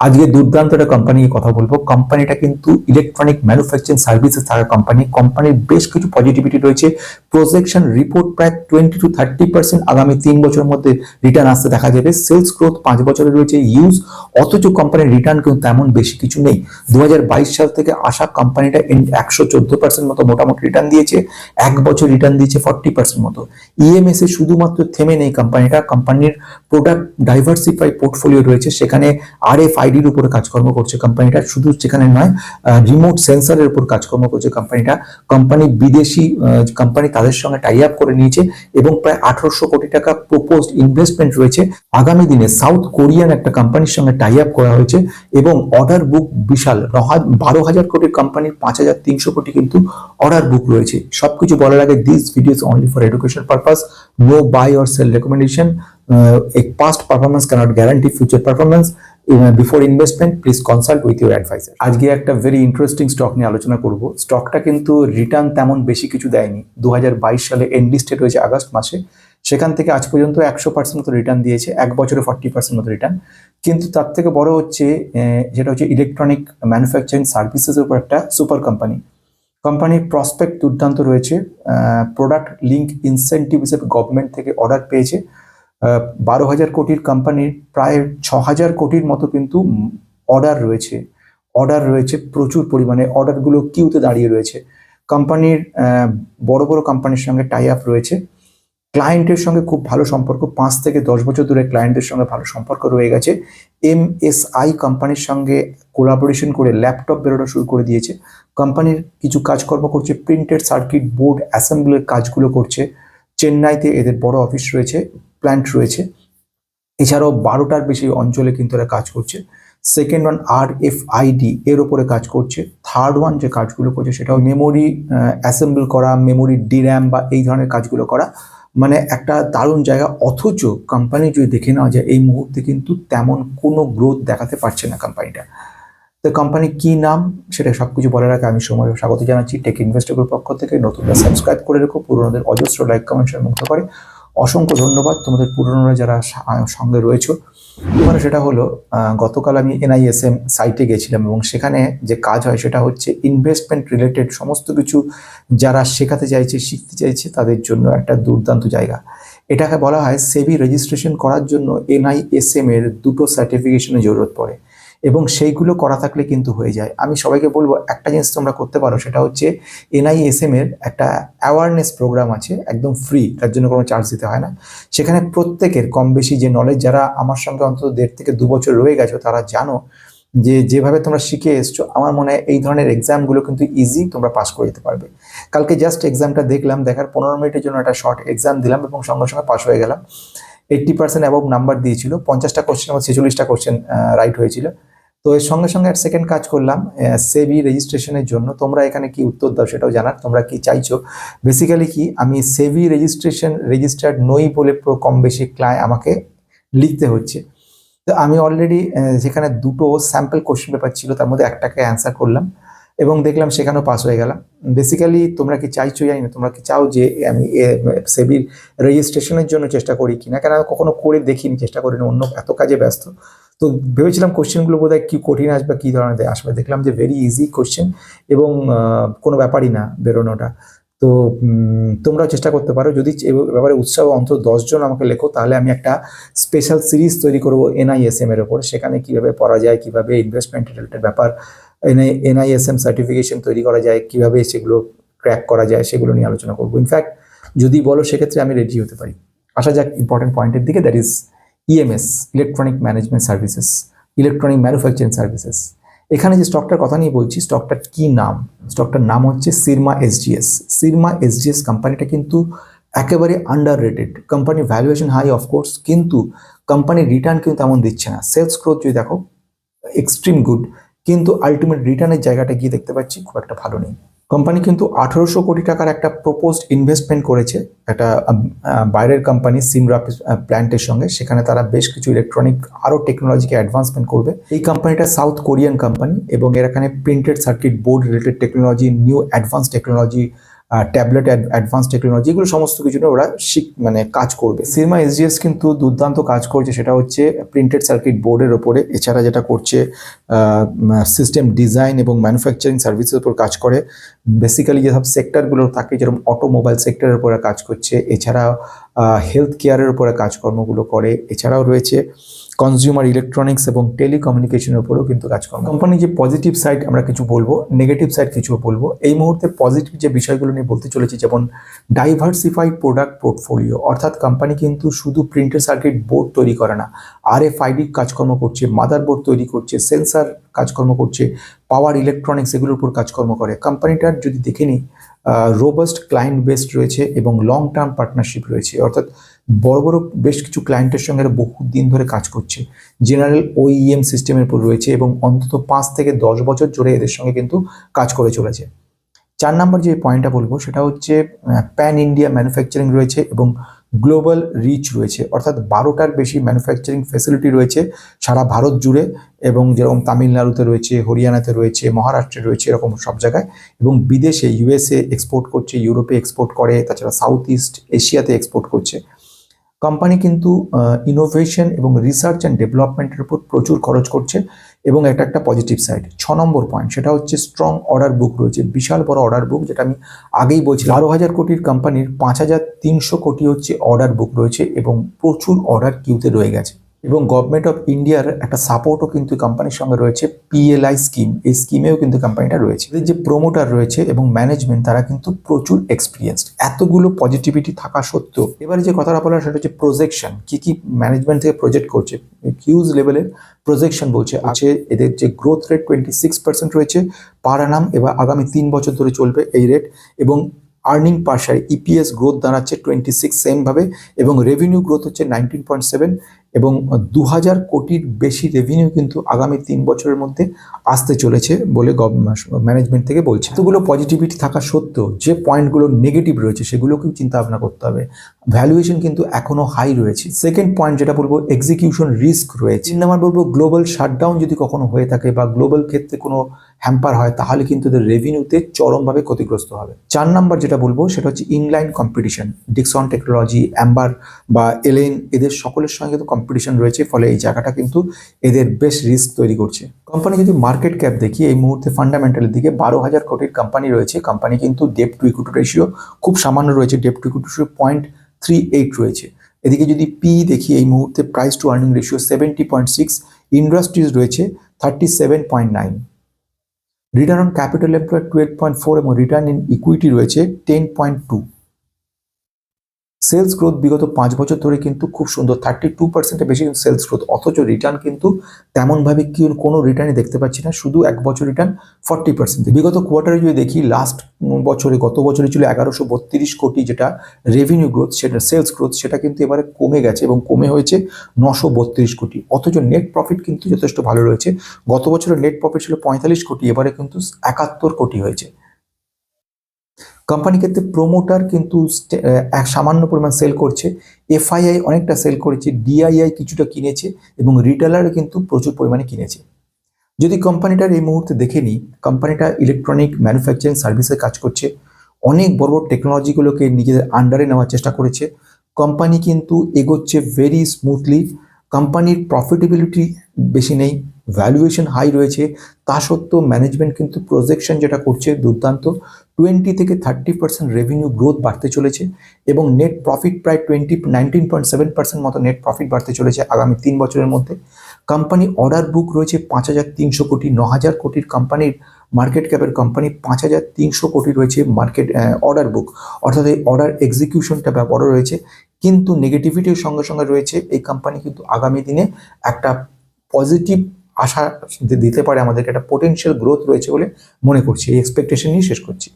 আজকে দুর্দান্ত একটা কোম্পানি নিয়ে কথা বলব। কোম্পানিটা কিন্তু ইলেকট্রনিক ম্যানুফ্যাকচারিং সার্ভিসেস থাকা কোম্পানি কোম্পানির বেশ কিছু পজিটিভিটি রয়েছে। প্রজেকশন রিপোর্ট প্রায় টোয়েন্টি টু থার্টি পার্সেন্ট আগামী তিন বছরের মধ্যে রিটার্ন আসতে দেখা যাবে। সেলস গ্রোথ পাঁচ বছরে রয়েছে। ইউজ অথচ কোম্পানির রিটার্ন কিন্তু তেমন বেশি কিছু নেই। দু হাজার বাইশ সাল থেকে আসা কোম্পানিটা একশো চোদ্দ পার্সেন্ট মতো মোটামুটি রিটার্ন দিয়েছে। এক বছর রিটার্ন দিয়েছে ফর্টি পার্সেন্ট মতো। ইএমএস এ শুধুমাত্র থেমে নেই কোম্পানিটা কোম্পানির প্রোডাক্ট ডাইভার্সিফাই পোর্টফোলিও রয়েছে। সেখানে আর এফ আইডির উপরে কাজকর্ম করছে কোম্পানিটা শুধু সেখানে নয় রিমোট সেন্সরের উপর কাজকর্ম করছে কোম্পানিটা কোম্পানি বিদেশি কোম্পানি তাদের সঙ্গে টাই আপ করে নিয়েছে এবং প্রায় আঠারোশো কোটি টাকা প্রপোজ ইনভেস্টমেন্ট রয়েছে। আগামী দিনে সাউথ কোরিয়ান একটা কোম্পানির সঙ্গে টাই আপ করা হয়েছে এবং অর্ডার বুক বিশাল। বারো হাজার কোটির কোম্পানির পাঁচ হাজার তিনশো কোটি কিন্তু অর্ডার বুক রয়েছে। সবকিছু বলার আগে this videos only for education purpose no buy or sell recommendation a performance performance cannot future future performance investment please investment with your advisor. আজকে একটা ভেরি ইন্টারেস্টিং স্টক নিয়ে আলোচনা করব। স্টকটা কিন্তু রিটার্ন তেমন বেশি কিছু দেয়নি। দু হাজার বাইশ সালে এনলিস্টেড হয়েছে আগস্ট মাসে। সেখান থেকে আজ পর্যন্ত একশো পার্সেন্ট মতো রিটার্ন দিয়েছে। এক বছরে ফর্টি পার্সেন্ট মতো রিটার্ন কিন্তু তার থেকে বড় হচ্ছে যেটা হচ্ছে ইলেকট্রনিক ম্যানুফ্যাকচারিং সার্ভিসেসের উপর একটা সুপার কোম্পানি কোম্পানির প্রসপেক্ট দুর্দান্ত রয়েছে। প্রোডাক্ট লিঙ্ক ইনসেন্টিভ হিসেবে গভর্নমেন্ট থেকে অর্ডার পেয়েছে। বারো হাজার কোটির কোম্পানির প্রায় ছ হাজার কোটির মতো কিন্তু অর্ডার রয়েছে। অর্ডার রয়েছে প্রচুর পরিমাণে। অর্ডারগুলো কিউতে দাঁড়িয়ে রয়েছে। কোম্পানির বড় বড় কোম্পানির সঙ্গে টাই আপ রয়েছে। ক্লায়েন্টের সঙ্গে খুব ভালো সম্পর্ক। পাঁচ থেকে দশ বছর ধরে ক্লায়েন্টের সঙ্গে ভালো সম্পর্ক রয়ে গেছে। এমএসআই কোম্পানির সঙ্গে কোলাবোরেশন করে ল্যাপটপ বেরোনো শুরু করে দিয়েছে। কোম্পানির কিছু কাজকর্ম করছে। প্রিন্টেড সার্কিট বোর্ড অ্যাসেম্বলের কাজগুলো করছে। চেন্নাইতে এদের বড় অফিস রয়েছে প্ল্যান্ট রয়েছে। এছাড়াও বারোটার বেশি অঞ্চলে কিন্তু এরা কাজ করছে। Second one R F ID এর ওপরে কাজ করছে। থার্ড ওয়ান যে কাজগুলো করছে সেটাও মেমোরি অ্যাসেম্বল করা মেমোরি ডির্যাম বা এই ধরনের কাজগুলো করা। মানে একটা দারুণ জায়গা, অথচ কোম্পানি যদি দেখে নেওয়া যায়, এই মুহূর্তে কিন্তু তেমন কোনো গ্রোথ দেখাতে পারছে না কোম্পানিটা তো কোম্পানি কি নাম, সেটা সব কিছু বলার আগে আমি সময় স্বাগত জানাচ্ছি টেক ইনভেস্টরের পক্ষ থেকে। নতুনরা সাবস্ক্রাইব করে রেখো, পুরোনোদের অজস্র লাইক কমেন্ট শেয়ার মুক্ত করে। অসংখ্য ধন্যবাদ তোমাদের পুরনোরা যারা সঙ্গে রয়েছো। এবারে সেটা হলো গতকাল আমি এনআইএসএম সাইটে গেছিলাম এবং সেখানে যে কাজ হয় সেটা হচ্ছে ইনভেস্টমেন্ট রিলেটেড সমস্ত কিছু যারা শেখাতে চাইছে, শিখতে চাইছে তাদের জন্য একটা দুর্দান্ত জায়গা। এটাকে বলা হয় সেবি রেজিস্ট্রেশন করার জন্য এনআইএসএম এর দুটো সার্টিফিকেশনের জরুরত পড়ে। এবং সেইগুলো করা থাকলে কিন্তু হয়ে যায়। আমি সবাইকে বলব, একটা জিনিস তোমরা করতে পারো, সেটা হচ্ছে এনআইএসএম এর একটা অ্যাওয়ারনেস প্রোগ্রাম আছে, একদম ফ্রি তার জন্য কোনো চার্জ দিতে হয় না। সেখানে প্রত্যেকের কম বেশি যে নলেজ যারা আমার সঙ্গে অন্তত দেড় থেকে দু বছর রয়ে গেছো, তারা জানো যে যেভাবে তোমরা শিখে এসছো, আমার মনে হয় এই ধরনের এক্সামগুলো কিন্তু ইজি তোমরা পাস করে যেতে পারবে। কালকে জাস্ট এক্সামটা দেখলাম, দেখার পনেরো মিনিটের জন্য একটা শর্ট এক্সাম দিলাম এবং সঙ্গে সঙ্গে পাস হয়ে গেলাম। এইট্টি পার্সেন্ট অ্যাবভ নাম্বার দিয়েছিল, পঞ্চাশটা কোশ্চেন আমার ছেচল্লিশটা কোশ্চেন রাইট হয়েছিল। তো এর সঙ্গে সঙ্গে এক সেকেন্ড কাজ করলাম সেবি রেজিস্ট্রেশনের জন্য। তোমরা এখানে কি উত্তর দাও সেটাও জানার, তোমরা কি চাইছো? বেসিক্যালি কি, আমি সেবি রেজিস্ট্রেশন রেজিস্টার্ড নই বলে পুরো, কম বেশি ক্লায় আমাকে লিখতে হচ্ছে। তো আমি অলরেডি যেখানে দুটো স্যাম্পল কোশ্চেন পেপার ছিল, তার মধ্যে একটাকে অ্যান্সার করলাম এবং দেখলাম সেখানেও পাস হয়ে গেলাম। বেসিক্যালি তোমরা কি চাইছো জানি না, তোমরা কি চাও যে আমি সেবির রেজিস্ট্রেশনের জন্য চেষ্টা করি কিনা? কেন কখনো করে দেখিনি, চেষ্টা করিনি, অন্য এত কাজে ব্যস্ত। তো ভেবেছিলাম কোশ্চেনগুলো বোধহয় কী কঠিন আসবে কী ধরনের আসবে। দেখলাম যে ভেরি ইজি কোশ্চেন এবং কোনো ব্যাপারই না বেরোনোটা। তো তোমরাও চেষ্টা করতে পারো। যদি ব্যাপারে উৎসাহ অন্তত দশজন আমাকে লেখো, তাহলে আমি একটা স্পেশাল সিরিজ তৈরি করব এনআইএসএম এর ওপর। সেখানে কীভাবে পড়া যায়, কীভাবে ইনভেস্টমেন্ট রিলেটেড ব্যাপার এনআইএসএম সার্টিফিকেশন তৈরি করা যায়, কীভাবে সেগুলো ক্র্যাক করা যায়, সেগুলো নিয়ে আলোচনা করব। ইনফ্যাক্ট যদি বলো, সেক্ষেত্রে আমি রেডি হতে পারি। আসা যাক ইম্পর্টেন্ট পয়েন্টের দিকে that is EMS electronic management services electronic manufacturing services এখানে যে স্টকটার কথা নিয়ে বলছি স্টকটার কি নাম? স্টকটার নাম হচ্ছে সিরমা এসজিএস সিরমা এসজিএস কোম্পানিটা কিন্তু একেবারে আন্ডার রেটেড কোম্পানির ভ্যালুয়েশন হাই অফকোর্স কিন্তু কোম্পানির রিটার্ন কিন্তু তেমন দিচ্ছে না। সেলস গ্রোথ যদি দেখো এক্সট্রিম গুড কিন্তু আলটিমেট রিটার্নের জায়গাটা গিয়ে দেখতে পাচ্ছি, খুব একটা ভালো নেই। কোম্পানি কিন্তু আঠারোশো কোটি টাকার একটা প্রপোজড ইনভেস্টমেন্ট করেছে, একটা বাইরের কোম্পানি সিমরা প্ল্যান্টের সঙ্গে। সেখানে তারা বেশ কিছু ইলেকট্রনিক আরও টেকনোলজিকে অ্যাডভান্সমেন্ট করবে। এই কোম্পানিটা সাউথ কোরিয়ান কোম্পানি এবং এর এখানে printed circuit board related technology new advance technology tablet advance technology, এগুলো সমস্ত কিছু নিয়ে ওরা শিখ মানে কাজ করবে। সিনেমা এসজিএস কিন্তু দুর্দান্ত কাজ করছে, সেটা হচ্ছে প্রিন্টেড সার্কিট বোর্ডের ওপরে। এছাড়া যেটা করছে সিস্টেম ডিজাইন এবং ম্যানুফ্যাকচারিং সার্ভিসের উপর কাজ করে। বেসিক্যালি যেসব সেক্টরগুলো থাকে, যেরকম অটোমোবাইল সেক্টরের উপরে কাজ করছে এছাড়া হেলথ কেয়ারের উপরে কাজকর্মগুলো করে। এছাড়াও রয়েছে কনজিউমার ইলেকট্রনিক্স এবং টেলিকমিউনিকেশনের উপরেও কিন্তু কাজ কাজকর্ম। কোম্পানি যে পজিটিভ সাইড আমরা কিছু বলব নেগেটিভ সাইড কিছু বলব, এই মুহূর্তে পজিটিভ যে বিষয়গুলো নিয়ে বলতে চলেছি, যেমন ডাইভার্সিফাইড প্রোডাক্ট পোর্টফোলিও অর্থাৎ কোম্পানি কিন্তু শুধু প্রিন্টেড সার্কিট বোর্ড তৈরি করে না আর এফ আইডি কাজকর্ম করছে মাদার বোর্ড তৈরি করছে সেন্সার কাজকর্ম করছে পাওয়ার ইলেকট্রনিক্স এগুলোর উপর কাজকর্ম করে। কোম্পানিটার যদি দেখে নিই রোবাস্ট ক্লায়েন্ট বেসড রয়েছে এবং লং টার্ম পার্টনারশিপ রয়েছে। অর্থাৎ বড় বড় বেশ কিছু ক্লায়েন্টের সঙ্গে বহু দিন ধরে কাজ করছে। জেনারেল ওইএম সিস্টেমের উপর রয়েছে এবং অন্তত পাঁচ থেকে দশ বছর জুড়ে এদের সঙ্গে কিন্তু কাজ করে চলেছে। চার নম্বর যে পয়েন্টটা বলব, সেটা হচ্ছে প্যান ইন্ডিয়া ম্যানুফ্যাকচারিং রয়েছে এবং গ্লোবাল রিচ রয়েছে, অর্থাৎ বারোটার বেশি ম্যানুফ্যাকচারিং ফেসিলিটি রয়েছে সারা ভারত জুড়ে এবং যেরকম তামিলনাড়ুতে রয়েছে, হরিয়ানাতে রয়েছে, মহারাষ্ট্রে রয়েছে, এরকম সব জায়গায় এবং বিদেশে ইউএসএ এক্সপোর্ট করছে ইউরোপে এক্সপোর্ট করে, তাছাড়া সাউথ ইস্ট এশিয়াতে এক্সপোর্ট করছে। কোম্পানি কিন্তু ইনোভেশন এবং রিসার্চ অ্যান্ড ডেভেলপমেন্টের উপর প্রচুর খরচ করছে এবং এটা একটা পজিটিভ সাইড ছ নম্বর পয়েন্ট সেটা হচ্ছে স্ট্রং অর্ডার বুক রয়েছে, বিশাল বড় অর্ডার বুক যেটা আমি আগেই বলছি বারো হাজার কোটির কোম্পানির পাঁচ হাজার তিনশো কোটি হচ্ছে অর্ডার বুক রয়েছে এবং প্রচুর অর্ডার কিউতে রয়ে গেছে। এবং গভর্নমেন্ট অফ ইন্ডিয়ার একটা সাপোর্টও কিন্তু কোম্পানির সঙ্গে রয়েছে পিএলআই স্কিম এই স্কিমেও কিন্তু কোম্পানিটা রয়েছে। এদের যে প্রোমোটার রয়েছে এবং ম্যানেজমেন্ট তারা কিন্তু প্রচুর এক্সপিরিয়েন্সড এতগুলো পজিটিভিটি থাকা সত্ত্বেও, এবারে যে কথাটা বলার সেটা হচ্ছে প্রজেকশন কি কি ম্যানেজমেন্ট থেকে প্রজেক্ট করছে? হিউজ লেভেলের প্রজেকশন বলছে। আছে এদের যে growth rate twenty six percent রয়েছে পার আনাম এবার আগামী তিন বছর ধরে চলবে এই রেট এবং আর্নিং পার ইপিএস গ্রোথ দাঁড়াচ্ছে টোয়েন্টি সিক্স সেমভাবে এবং রেভিনিউ গ্রোথ হচ্ছে নাইনটিন পয়েন্ট সেভেন এবং দু হাজার কোটির বেশি রেভিনিউ কিন্তু আগামী তিন বছরের মধ্যে আসতে চলেছে বলে ম্যানেজমেন্ট থেকে বলছে। এতগুলো পজিটিভিটি থাকা সত্ত্বেও যে পয়েন্টগুলো নেগেটিভ রয়েছে সেগুলোকেও চিন্তা ভাবনা করতে হবে। ভ্যালুয়েশন কিন্তু এখনও হাই রয়েছে। সেকেন্ড পয়েন্ট যেটা বলব এক্সিকিউশন রিস্ক রয়েছে। তিন নাম্বার বলব গ্লোবাল শাটডাউন যদি কখনো হয়ে থাকে বা গ্লোবাল ক্ষেত্রে কোনো হ্যাম্পার হয়, তাহলে কিন্তু এদের রেভিনিউতে চরমভাবে ক্ষতিগ্রস্ত হবে। চার নাম্বার যেটা বলব, সেটা হচ্ছে inline competition Dixon technology Amber বা এলেন এদের সকলের সঙ্গে কিন্তু কম্পিটিশন রয়েছে, ফলে এই জায়গাটা কিন্তু এদের বেশ রিস্ক তৈরি করছে। কোম্পানি যদি মার্কেট ক্যাপ দেখি এই মুহূর্তে ফান্ডামেন্টালের দিকে বারো হাজার কোটির কোম্পানি রয়েছে কোম্পানি কিন্তু ডেপ টু ইকুইটি রেশিও খুব সামান্য রয়েছে debt to equity ratio point three eight রয়েছে। এদিকে যদি পি দেখি এই মুহূর্তে price to earning ratio seventy point six industries রয়েছে thirty seven point nine return on capital employed twelve point four এবং রিটার্ন ইন ইকুইটি রয়েছে ten point two sales growth বিগত পাঁচ বছর ধরে কিন্তু খুব সুন্দর। থার্টি টু পার্সেন্টের বেশি কিন্তু সেলস গ্রোথ অথচ রিটার্ন কিন্তু তেমনভাবে কি কোনো রিটার্নই দেখতে পাচ্ছি না। শুধু এক বছর রিটার্ন ফর্টি পার্সেন্ট বিগত কোয়ার্টারে যদি দেখি লাস্ট বছরে, গত বছরে ছিল এগারোশো বত্রিশ কোটি যেটা রেভিনিউ গ্রোথ সেটা সেলস গ্রোথ সেটা কিন্তু এবারে কমে গেছে এবং কমে হয়েছে নশো বত্রিশ কোটি। অথচ নেট প্রফিট কিন্তু যথেষ্ট ভালো রয়েছে। গত বছরের নেট প্রফিট ছিল পঁয়তাল্লিশ কোটি, এবারে কিন্তু একাত্তর কোটি হয়েছে। কোম্পানি ক্ষেত্রে প্রোমোটার কিন্তু এক সামান্য পরিমাণ সেল করছে। এফআইআই অনেকটা সেল করেছে ডিআইআই কিছুটা কিনেছে এবং রিটেলার কিন্তু প্রচুর পরিমাণে কিনেছে। যদি কোম্পানিটার এই মুহূর্তে দেখে নিই কোম্পানিটা ইলেকট্রনিক ম্যানুফ্যাকচারিং সার্ভিসে কাজ করছে। অনেক বড় বড় টেকনোলজিগুলোকে নিজেদের আন্ডারে নেওয়ার চেষ্টা করেছে। কোম্পানি কিন্তু এগোচ্ছে ভেরি স্মুথলি কোম্পানির প্রফিটেবিলিটি বেশি নেই। ভ্যালুয়েশন হাই রয়েছে। তা সত্ত্বেও ম্যানেজমেন্ট কিন্তু প্রজেকশন যেটা করছে দুর্দান্ত টোয়েন্টি থেকে থার্টি পার্সেন্ট রেভিনিউ গ্রোথ বাড়তে চলেছে এবং নেট প্রফিট প্রায় twenty nineteen point seven percent মতো নেট প্রফিট বাড়তে চলেছে আগামী তিন বছরের মধ্যে। কোম্পানি অর্ডার বুক রয়েছে পাঁচ হাজার তিনশো কোটি ন হাজার কোটির কোম্পানির মার্কেট ক্যাপের কোম্পানি পাঁচ হাজার তিনশো কোটি রয়েছে মার্কেট অর্ডার বুক অর্থাৎ এই অর্ডার এক্সিকিউশনটা বড় রয়েছে। কিন্তু নেগেটিভিটির সঙ্গে সঙ্গে রয়েছে এই কোম্পানি কিন্তু আগামী দিনে একটা পজিটিভ আশা দিতে পারে আমাদেরকে, একটা পোটেনশিয়াল গ্রোথ রয়েছে বলে মনে করছি। এই এক্সপেকটেশন নিয়ে শেষ করছি।